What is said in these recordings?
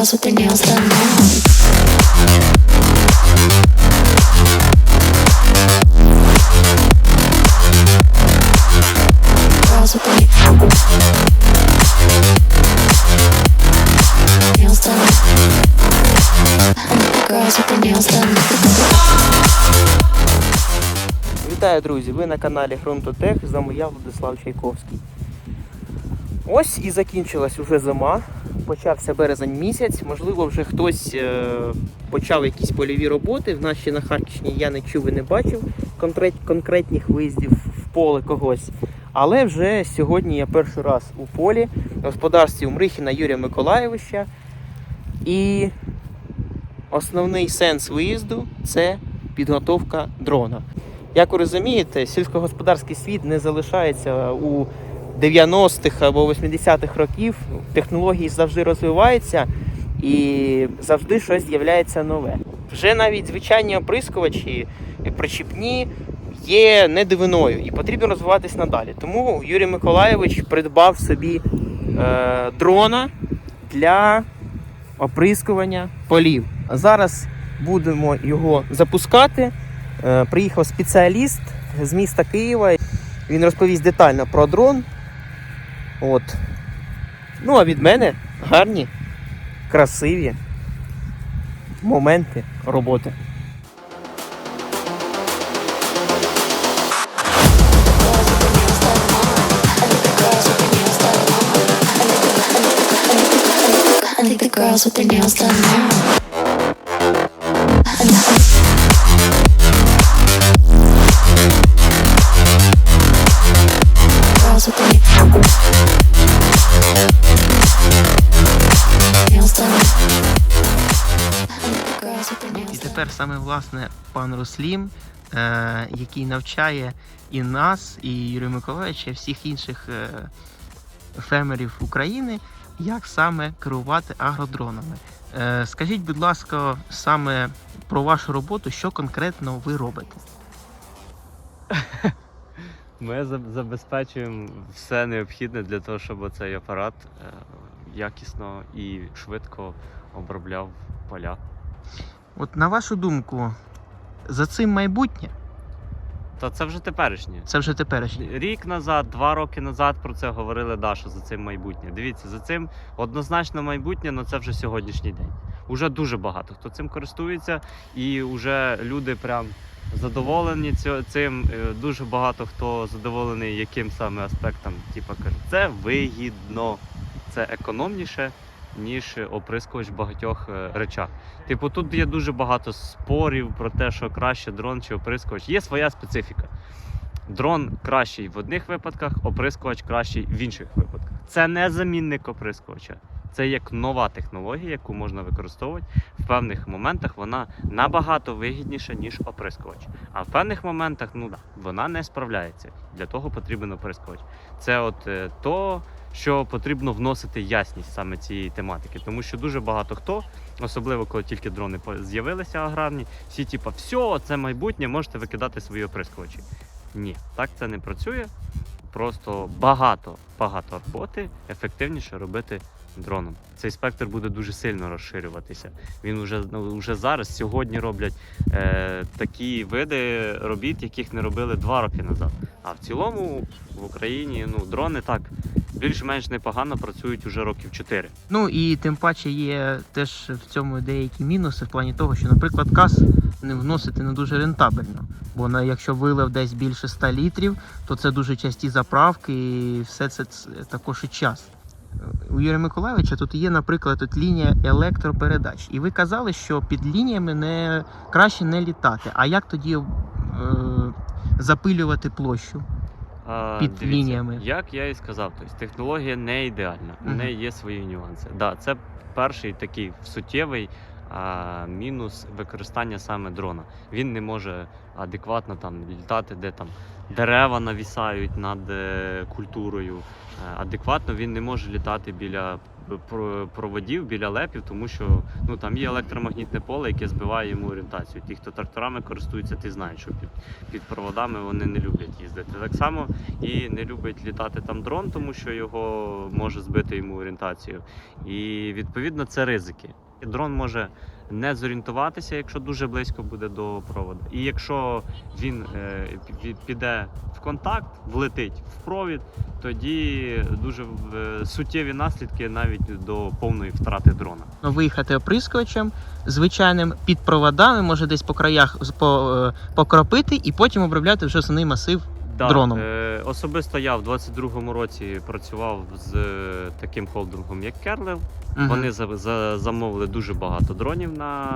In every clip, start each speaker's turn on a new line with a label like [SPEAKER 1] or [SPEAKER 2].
[SPEAKER 1] with their nails done.
[SPEAKER 2] Вітаю, друзі! Ви на каналі Грунтотех. З вами я, Владислав Чайковський. Ось і закінчилась уже зима. Почався березень місяць. Можливо, вже хтось е, почав якісь польові роботи. В нас на Харківщині я не чув і не бачив конкрет, конкретних виїздів в поле когось. Але вже сьогодні я перший раз у полі в господарстві Мрихіна Юрія Миколаєвича. І основний сенс виїзду це підготовка дрона. Як ви розумієте, сільськогосподарський світ не залишається у 90-х або 80-х років. Технології завжди розвиваються і завжди щось з'являється нове. Вже навіть звичайні оприскувачі причіпні є не дивиною і потрібно розвиватись надалі. Тому Юрій Миколайович придбав собі е, дрона для оприскування полів. Зараз будемо його запускати. Е, Приїхав спеціаліст з міста Києва. Він розповість детально про дрон. От. Ну, а від мене гарні, красиві моменти роботи.
[SPEAKER 1] I think the girls with their nails done now.
[SPEAKER 2] Тепер саме власне пан Руслім, е, який навчає і нас, і Юрія Миколаївича, і всіх інших е, фермерів України, як саме керувати агродронами. Е, скажіть, будь ласка, саме про вашу роботу, що конкретно ви робите?
[SPEAKER 3] Ми забезпечуємо все необхідне для того, щоб цей апарат е, якісно і швидко обробляв поля.
[SPEAKER 2] От на вашу думку, за цим майбутнє
[SPEAKER 3] Та це вже теперішнє.
[SPEAKER 2] це вже теперішнє.
[SPEAKER 3] Рік назад, два роки назад про це говорили, да, що за цим майбутнє. Дивіться, за цим однозначно майбутнє, але це вже сьогоднішній день. Уже дуже багато хто цим користується, і вже люди прям задоволені цим. Е, Дуже багато хто задоволений яким саме аспектом. Типа каже, це вигідно, це економніше. Ніж оприскувач в багатьох е, речах. Типу, тут є дуже багато спорів про те, що краще дрон чи оприскувач. Є своя специфіка. Дрон кращий в одних випадках, оприскувач кращий в інших випадках. Це не замінник оприскувача. Це як нова технологія, яку можна використовувати. В певних моментах вона набагато вигідніша, ніж оприскувач. А в певних моментах ну, да, вона не справляється. Для того потрібен оприскувач. Це от е, то, що потрібно вносити ясність саме цієї тематики. Тому що дуже багато хто, особливо коли тільки дрони з'явилися аграрні, всі типа, все, це майбутнє, можете викидати свої оприскувачі. Ні, так це не працює. Просто багато багато роботи ефективніше робити дроном. Цей спектр буде дуже сильно розширюватися. Він вже ну, вже зараз сьогодні роблять е, такі види робіт, яких не робили два роки назад. А в цілому в Україні ну дрони так більш-менш непогано працюють уже років 4.
[SPEAKER 2] Ну і тим паче є теж в цьому деякі мінуси в плані того, що, наприклад, каз не вносити не дуже рентабельно. Бо на, якщо вилив десь більше 100 літрів, то це дуже часті заправки, і все це також і час. У Юрія Миколаївича тут є, наприклад, тут лінія електропередач. І ви казали, що під лініями не краще не літати. А як тоді е, запилювати площу?
[SPEAKER 3] А,
[SPEAKER 2] Під
[SPEAKER 3] дивіться,
[SPEAKER 2] лініями.
[SPEAKER 3] Як я і сказав, тобто технологія не ідеальна, у неї є свої нюанси. Да, це перший такий суттєвий а, мінус використання саме дрона. Він не може адекватно там літати, де там дерева навісають над е, культурою. Е, Адекватно він не може літати біля проводів, біля лепів, тому що ну там є електромагнітне поле, яке збиває йому орієнтацію. Ті, хто тракторами користуються, ти знаєш, що під, під проводами вони не люблять їздити. Так само і не любить літати там дрон, тому що його може збити йому орієнтацію. І відповідно це ризики. Дрон може не зорієнтуватися, якщо дуже близько буде до проводу. І якщо він е, піде в контакт, влетить в провід, тоді дуже е, суттєві наслідки навіть до повної втрати дрона.
[SPEAKER 2] Виїхати оприскувачем звичайним під проводами, може десь по краях е, покропити і потім обробляти вже основний масив. Дроном.
[SPEAKER 3] Е, особисто я в 22-му році працював з е, таким холдингом, як Керлев.
[SPEAKER 2] Мгм.
[SPEAKER 3] Вони за, за, замовили дуже багато дронів на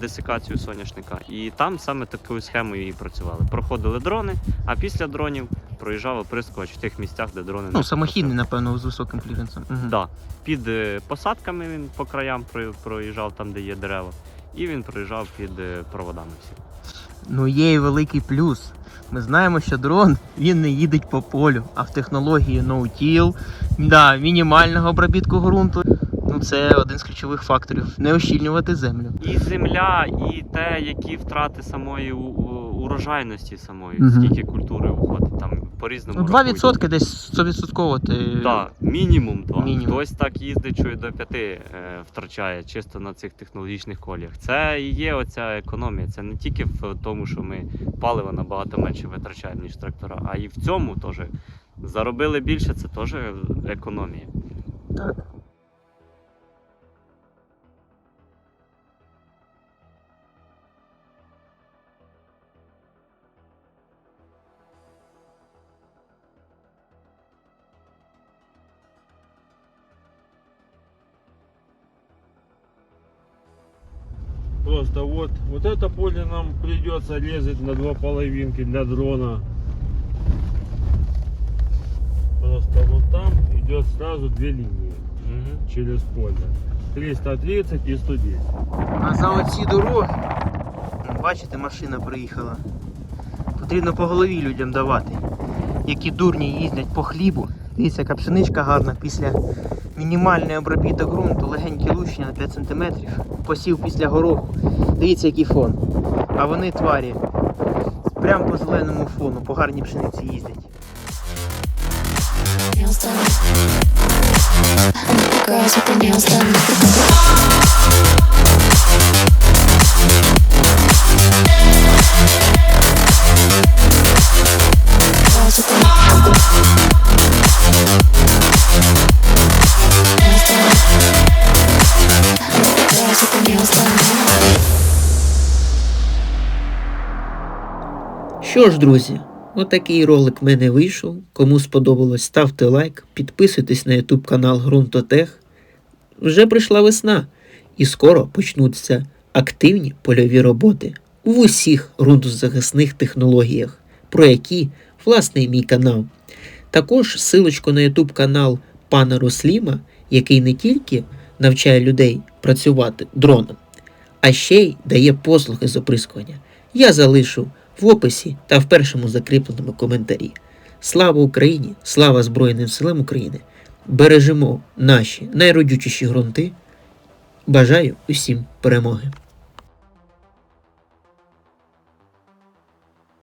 [SPEAKER 3] десикацію соняшника, і там саме такою схемою і працювали. Проходили дрони, а після дронів проїжджав оприскувач в тих місцях, де дрони
[SPEAKER 2] Ну, самохідний,
[SPEAKER 3] проходили.
[SPEAKER 2] напевно, з високим кліренсом. Мгм.
[SPEAKER 3] Да. Під е, посадками він по краям про- проїжджав там, де є дерева, і він проїжджав під е, проводами всі.
[SPEAKER 2] Ну, є і великий плюс. Ми знаємо, що дрон він не їдеть по полю, а в технології no-till, да, мінімального обробітку ґрунту. Ну, це один з ключових факторів не ощільнювати землю.
[SPEAKER 3] І земля, і те, які втрати самої урожайності самої,
[SPEAKER 2] Мгм.
[SPEAKER 3] скільки культури уходить, там по-різному.
[SPEAKER 2] Ну, 2% десь 100% ти.
[SPEAKER 3] Так, мінімум 2.
[SPEAKER 2] Мінімум.
[SPEAKER 3] Хтось так їздить, що і до 5 е, втрачає чисто на цих технологічних коліях. Це і є оця економія. Це не тільки в тому, що ми палива набагато менше витрачаємо, ніж трактора, а і в цьому теж заробили більше, це теж економія.
[SPEAKER 2] Так.
[SPEAKER 4] Просто вот, вот это поле нам придется резать на два половинки для дрона. Просто вот там идет сразу две линии через поле. 330 и 110.
[SPEAKER 2] А за оці дороги, бачите, машина приїхала. Потрібно по голові людям давати. Які дурні їздять по хлібу. Дивіться, яка пшеничка гарна після мінімальної обробіток ґрунту, легенькі лущення на 5 см. Посів після гороху. Дивіться, який фон. А вони тварі. Прямо по зеленому фону, по гарній пшениці їздять.
[SPEAKER 1] Girls with their nails done.
[SPEAKER 2] Що ж, друзі, отакий ролик в мене вийшов. Кому сподобалось, ставте лайк, підписуйтесь на YouTube канал Грунтотех. Вже прийшла весна, і скоро почнуться активні польові роботи в усіх ґрунтозахисних технологіях, про які, власне, і мій канал. Також силочку на YouTube канал пана Росліма, який не тільки навчає людей працювати дроном, а ще й дає послуги з оприскування. Я залишу в описі та в першому закріпленому коментарі. Слава Україні! Слава Збройним силам України! Бережемо наші найродючіші ґрунти. Бажаю усім перемоги!